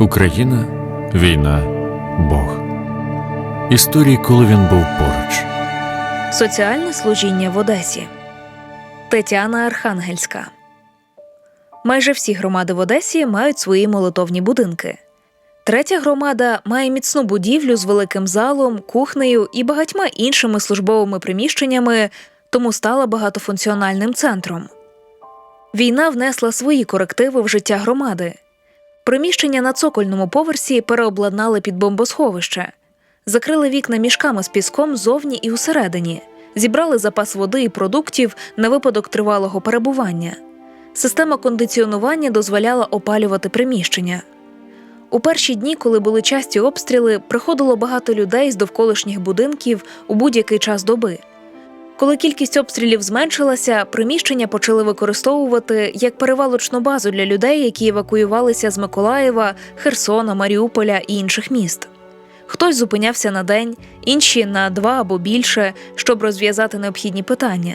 Україна, війна, Бог. Історії, коли він був поруч. Соціальне служіння в Одесі. Тетяна Архангельська. Майже всі громади в Одесі мають свої молитовні будинки. Третя громада має міцну будівлю з великим залом, кухнею і багатьма іншими службовими приміщеннями, тому стала багатофункціональним центром. Війна внесла свої корективи в життя громади. Приміщення на цокольному поверсі переобладнали під бомбосховище, закрили вікна мішками з піском зовні і усередині, зібрали запас води і продуктів на випадок тривалого перебування. Система кондиціонування дозволяла опалювати приміщення. У перші дні, коли були часті обстріли, приходило багато людей з довколишніх будинків у будь-який час доби. Коли кількість обстрілів зменшилася, приміщення почали використовувати як перевалочну базу для людей, які евакуювалися з Миколаєва, Херсона, Маріуполя і інших міст. Хтось зупинявся на день, інші на два або більше, щоб розв'язати необхідні питання.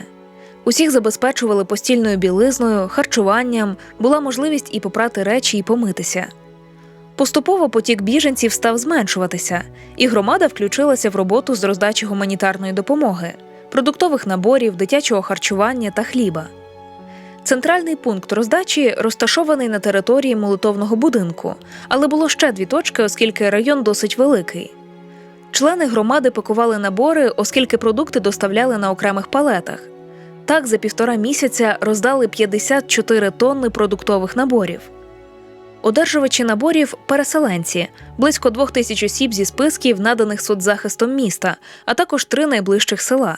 Усіх забезпечували постільною білизною, харчуванням, була можливість і попрати речі, і помитися. Поступово потік біженців став зменшуватися, і громада включилася в роботу з роздачі гуманітарної допомоги, продуктових наборів, дитячого харчування та хліба. Центральний пункт роздачі розташований на території молитовного будинку, але було ще дві точки, оскільки район досить великий. Члени громади пакували набори, оскільки продукти доставляли на окремих палетах. Так, за півтора місяця роздали 54 тонни продуктових наборів. Одержувачі наборів переселенці, близько двох тисяч осіб зі списків, наданих соцзахистом міста, а також три найближчих села.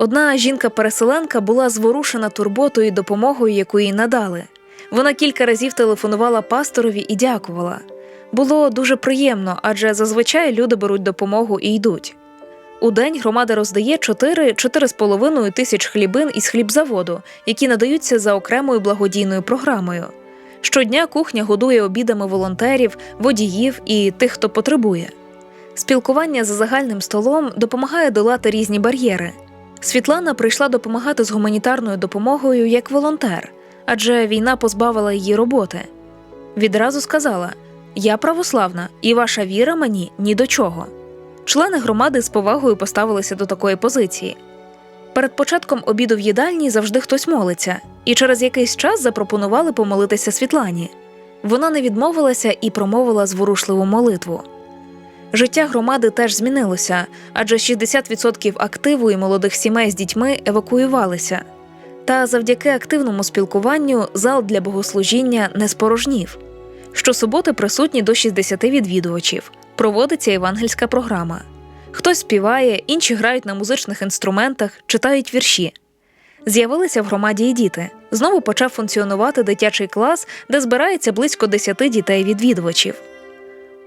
Одна жінка-переселенка була зворушена турботою і допомогою, яку їй надали. Вона кілька разів телефонувала пасторові і дякувала. Було дуже приємно, адже зазвичай люди беруть допомогу і йдуть. У день громада роздає 4-4,5 тисяч хлібин із хлібзаводу, які надаються за окремою благодійною програмою. Щодня кухня годує обідами волонтерів, водіїв і тих, хто потребує. Спілкування за загальним столом допомагає долати різні бар'єри. Світлана прийшла допомагати з гуманітарною допомогою як волонтер, адже війна позбавила її роботи. Відразу сказала: Я православна, і ваша віра мені ні до чого. Члени громади з повагою поставилися до такої позиції. Перед початком обіду в їдальні завжди хтось молиться, і через якийсь час запропонували помолитися Світлані. Вона не відмовилася і промовила зворушливу молитву. Життя громади теж змінилося, адже 60% активу і молодих сімей з дітьми евакуювалися. Та завдяки активному спілкуванню зал для богослужіння не спорожнів. Щосуботи присутні до 60 відвідувачів. Проводиться євангельська програма. Хтось співає, інші грають на музичних інструментах, читають вірші. З'явилися в громаді і діти. Знову почав функціонувати дитячий клас, де збирається близько 10 дітей-відвідувачів.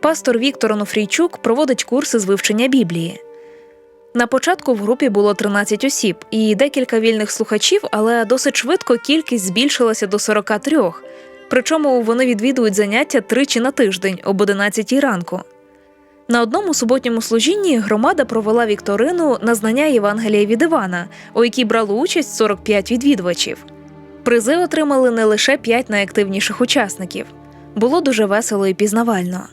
Пастор Віктор Онуфрійчук проводить курси з вивчення Біблії. На початку в групі було 13 осіб і декілька вільних слухачів, але досить швидко кількість збільшилася до 43, причому вони відвідують заняття тричі на тиждень об 11 ранку. На одному суботньому служінні громада провела вікторину на знання Євангелія від Івана, у якій брало участь 45 відвідувачів. Призи отримали не лише 5 найактивніших учасників. Було дуже весело і пізнавально.